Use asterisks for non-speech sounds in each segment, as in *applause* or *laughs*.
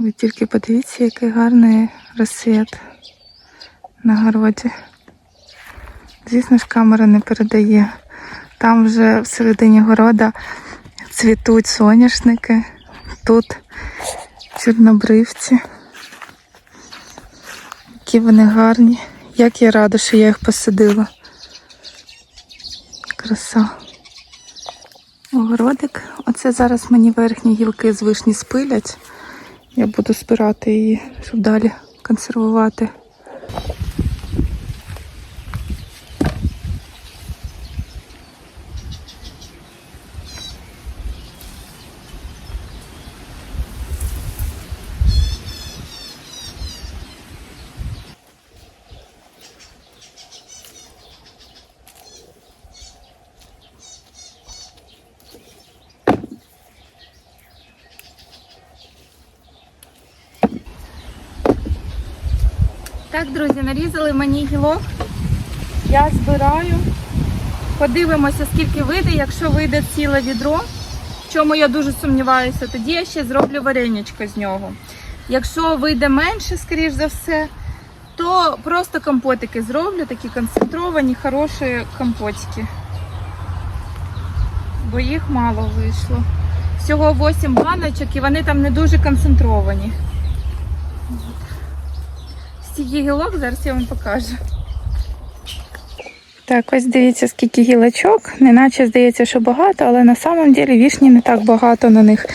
Ви тільки подивіться, який гарний розсвіт на городі. Звісно ж, камера не передає. Там вже всередині города цвітуть соняшники. Тут чорнобривці. Які вони гарні. Як я рада, що я їх посадила. Краса. Огородик. Оце зараз мені верхні гілки з вишні спилять. Я буду збирати її, щоб далі консервувати. Друзі, нарізали мені гілок. Я збираю. Подивимося, скільки вийде. Якщо вийде ціле відро, в чому я дуже сумніваюся, тоді я ще зроблю вареничко з нього. Якщо вийде менше, скоріш за все, то просто компотики зроблю, такі концентровані, хороші компотики. Бо їх мало вийшло. Всього 8 баночок і вони там не дуже концентровані. Стільки гілок, зараз я вам покажу. Так, ось дивіться, скільки гілочок. Неначе здається, що багато, але на самом деле вішні не так багато на них.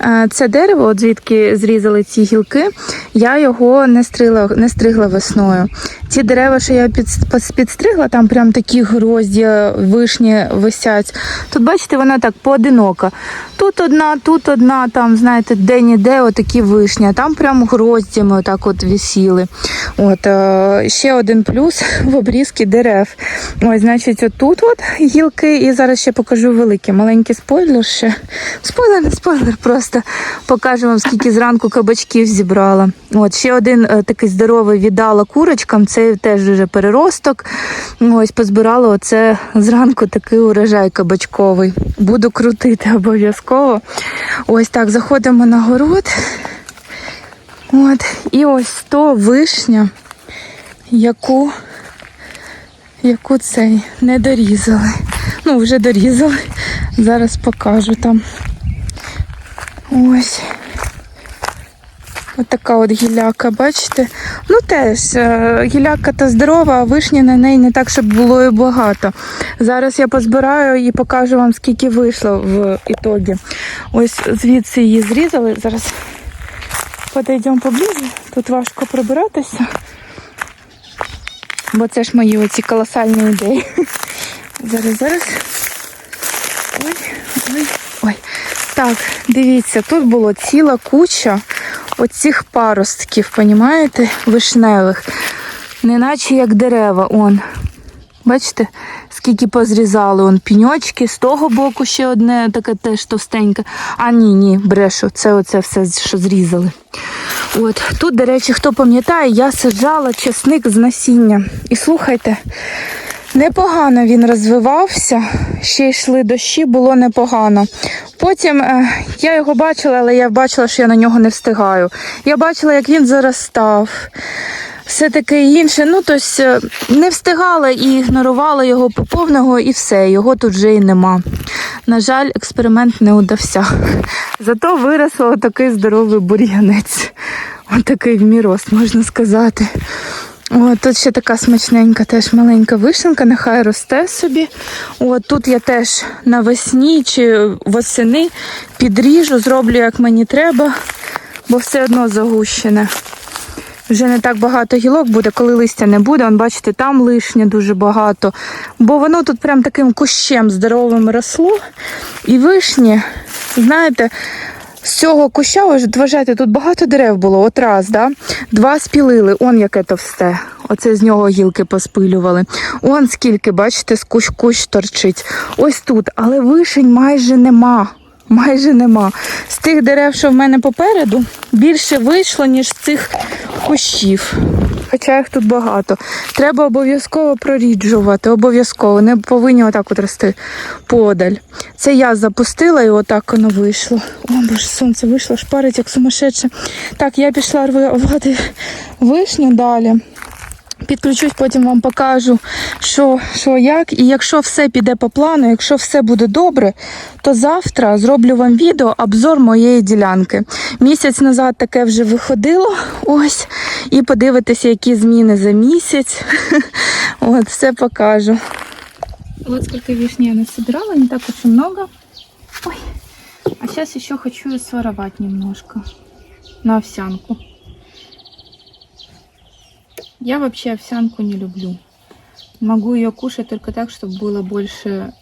Е, Це дерево, от звідки зрізали ці гілки, я його не стригла, не стригла весною. Ті дерева, що я під, підстригла, там прям такі грозді, вишні висять. Тут, бачите, вона так поодинока. Тут одна, тут одна, там, знаєте, де-ніде отакі вишні, там прям гроздями отак от висіли. От, е, ще один плюс *laughs* в обрізки дерев. Ось, значить, отут от гілки, і зараз ще покажу великі. Маленький спойлер ще. Спойлер, не спойлер, просто покажу вам, скільки зранку кабачків зібрала. От, ще один е, такий здоровий віддала курочкам, це теж вже переросток. Ось позбирала оце зранку такий урожай кабачковий. Буду крутити обов'язково. Ось так, заходимо на город. От, і ось то вишня, яку яку цей не дорізали. Ну, вже дорізали. Зараз покажу там. Ось. Ось така от гіляка, бачите? Ну теж е, гіляка та здорова, а вишні на неї не так, щоб було і багато. Зараз я позбираю і покажу вам, скільки вийшло в ітогі. Ось звідси її зрізали. Зараз подійдемо поближче. Тут важко прибиратися. Бо це ж мої оці колосальні ідеї. *laughs* Зараз, зараз. Ой, ой, ой. Так, дивіться, тут було ціла куча оцих паростків, понімаєте, вишневих. Неначе як дерева, он. Бачите, скільки позрізали он піньочки, з того боку ще одне таке теж товстеньке. А ні, ні, брешу, це оце все, що зрізали. От тут, до речі, хто пам'ятає, я саджала чесник з насіння. І слухайте, непогано він розвивався, ще йшли дощі, було непогано. Потім е, я його бачила, але я бачила, що я на нього не встигаю. Я бачила, як він заростав. Все таке інше. Ну, тобто не встигала і ігнорувала його по повного, і все, його тут вже і нема. На жаль, експеримент не удався. Зато виросло отакий здоровий бур'янець. Отакий в мірост, можна сказати. О, тут ще така смачненька, теж маленька вишенка, нехай росте собі. О, тут я теж навесні чи восени підріжу, зроблю, як мені треба, бо все одно загущене. Вже не так багато гілок буде, коли листя не буде. Он, бачите, там лишнє дуже багато. Бо воно тут прям таким кущем здоровим росло. І вишні, знаєте, з цього куща, ось вважайте, тут багато дерев було, от раз, да? два спілили, он яке товсте. Оце з нього гілки поспилювали. Он скільки, бачите, з кущ кущ торчить. Ось тут, але вишень майже нема. Майже нема. З тих дерев, що в мене попереду, більше вийшло, ніж з цих кущів. Хоча їх тут багато. Треба обов'язково проріджувати, обов'язково. Не повинні отак от рости подаль. Це я запустила і отак воно вийшло. О, боже, сонце вийшло, шпарить, як сумасшедше. Так, я пішла рвати вишню далі. Підключусь, потім вам покажу, що, що як. І якщо все піде по плану, якщо все буде добре, то завтра зроблю вам відео обзор моєї ділянки. Місяць назад таке вже виходило. *laughs* Ось. І подивитися, які зміни за місяць. *laughs* От, все покажу. Вот сколько вишни я насобирала, не так уж и много. Ой. А сейчас еще хочу своровать немножко на овсянку. Я вообще овсянку не люблю. Могу ее кушать только так, чтобы было больше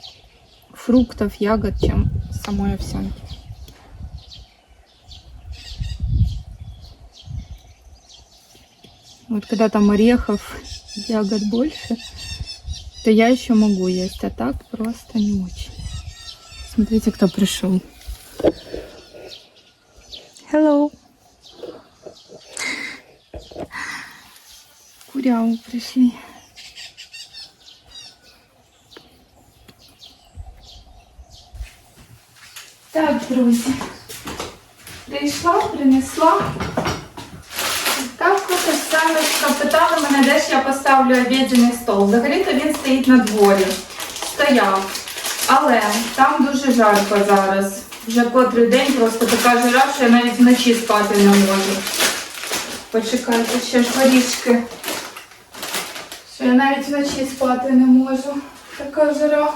фруктов, ягод, чем самой овсянки. Вот когда там орехов, ягод больше, то я еще могу есть, а так просто не очень. Смотрите, кто пришел. Hello. Куряву пришли. Так, друзі, прийшла, принесла. Так от Оксаночка питала мене, де ж я поставлю обідний стол. Взагалі-то він стоїть на дворі. Стояв. Але там дуже жарко зараз. Вже котрий день просто така жара, що я навіть вночі спати не можу. Почекайте, ще ж горішки. Що я навіть вночі спати не можу. Така жара.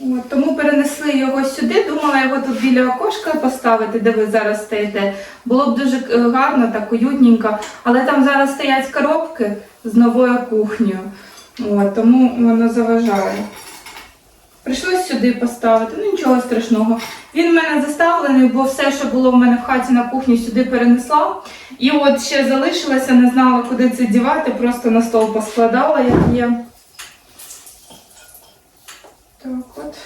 От, тому перенесли його сюди. Думала його тут біля окошка поставити, де ви зараз стоїте. Було б дуже е, гарно, так уютненько. Але там зараз стоять коробки з новою кухнею. От, тому воно заважає. Прийшлось сюди поставити, ну нічого страшного. Він в мене заставлений, бо все, що було в мене в хаті на кухні, сюди перенесла. І от ще залишилося, не знала, куди це дівати, просто на стол поскладала, як є. Так от.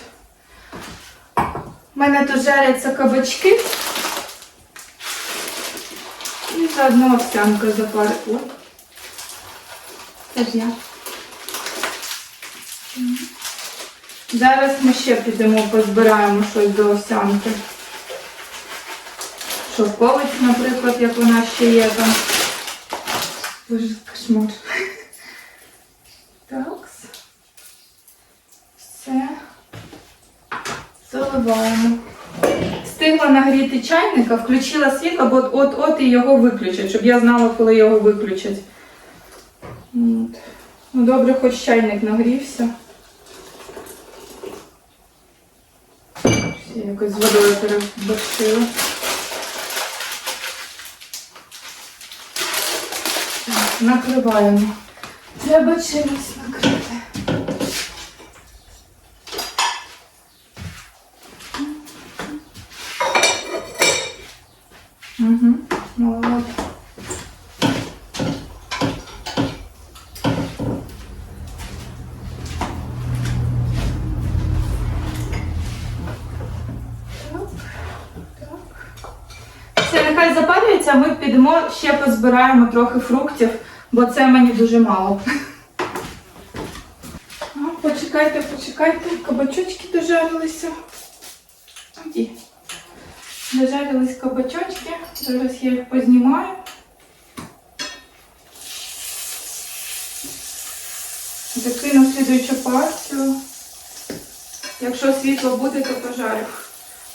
У мене тут жаряться кабачки. І заодно овсянка запарить. Ой. Це ж я. Зараз ми ще підемо, позбираємо щось до овсянки. Шовкович, наприклад, як вона ще є там. Боже, кошмар. Так. Все. Заливаємо. Встигла нагріти чайника, включила світло, бо от-от і його виключать, щоб я знала, коли його виключать. От. Ну добре, хоч чайник нагрівся. Ще якось з водою переборщила. Накриваємо. Треба чимось накрити. Нехай запарюється, ми підемо ще позбираємо трохи фруктів, бо це мені дуже мало. Почекайте, почекайте, кабачочки дожарилися. Оді. Дожарились кабачочки, зараз я їх познімаю. Закину слідуючу партію. Якщо світло буде, то пожарю.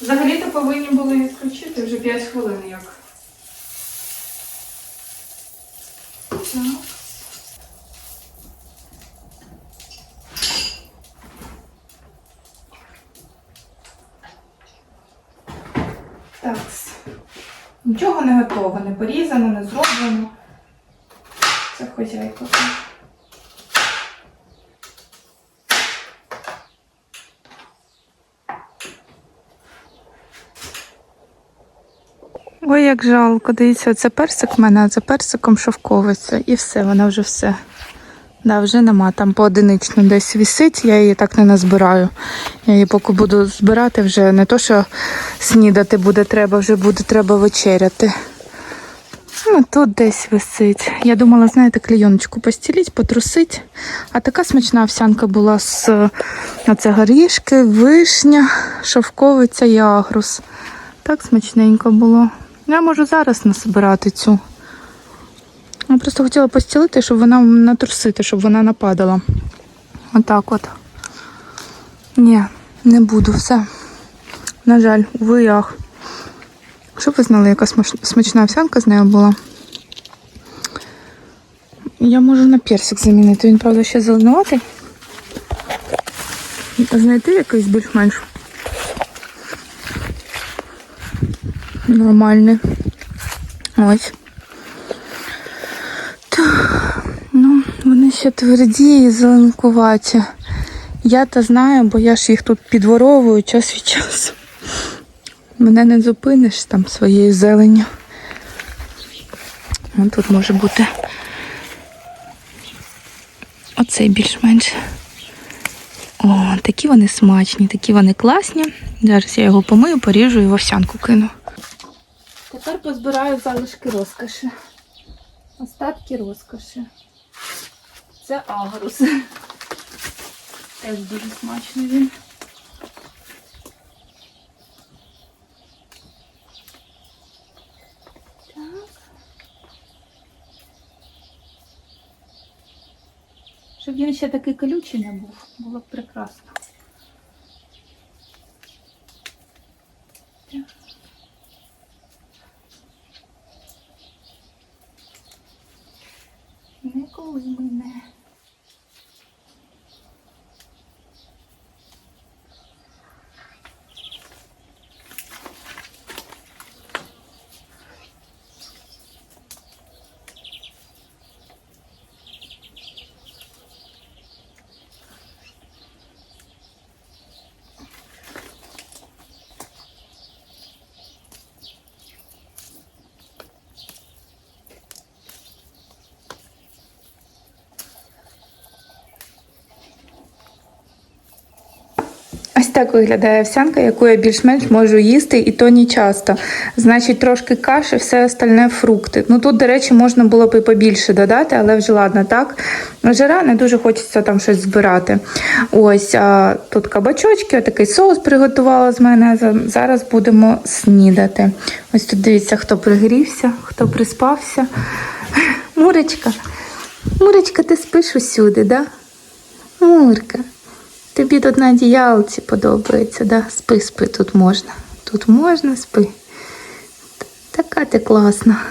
Взагалі-то повинні були відключити вже 5 хвилин як. Так. Нічого не готово, не порізано, не зроблено. Це хозяйка. Як жалко. Дивіться, це персик в мене, а за персиком шовковиця. І все, вона вже все. Да, вже нема. Там поодинично десь вісить, я її так не назбираю. Я її поки буду збирати вже не то, що снідати буде треба, вже буде треба вечеряти. Ну, тут десь висить. Я думала, знаєте, клейоночку постіліть, потрусить. А така смачна овсянка була з оце горішки, вишня, шовковиця і агрус. Так смачненько було. Я можу зараз насобирати цю. Я просто хотіла постілити, щоб вона натрусити, щоб вона нападала. Отак от. Ні, не буду, все. На жаль, уви і ах. Щоб ви знали, яка смачна овсянка з нею була. Я можу на персик замінити. Він, правда, ще зеленуватий. Знайти якийсь більш-менш нормальний. Ось. Так, ну, вони ще тверді і зеленкуваті. Я то знаю, бо я ж їх тут підворовую час від часу. Мене не зупиниш там своєю зеленню. Вон тут може бути оцей більш-менш. О, такі вони смачні, такі вони класні. Зараз я його помию, поріжу і в овсянку кину. Тепер позбираю залишки розкоші. Остатки розкоші. Це агрус. Теж дуже смачний він. Так. Щоб він ще такий колючий не був, було б прекрасно. Так. Не так виглядає овсянка, яку я більш-менш можу їсти, і то не часто. Значить, трошки каші, все остальне фрукти. Ну тут, до речі, можна було б і побільше додати, але вже ладно, так. Жира не дуже хочеться там щось збирати. Ось а тут кабачочки, такий соус приготувала з мене. Зараз будемо снідати. Ось тут дивіться, хто пригрівся, хто приспався. Мурочка, Мурочка, ти спиш усюди, да? Мурка. Тобі тут на одіялці подобається, да? Спи, спи, тут можна. Тут можна, спи. Така ти класна.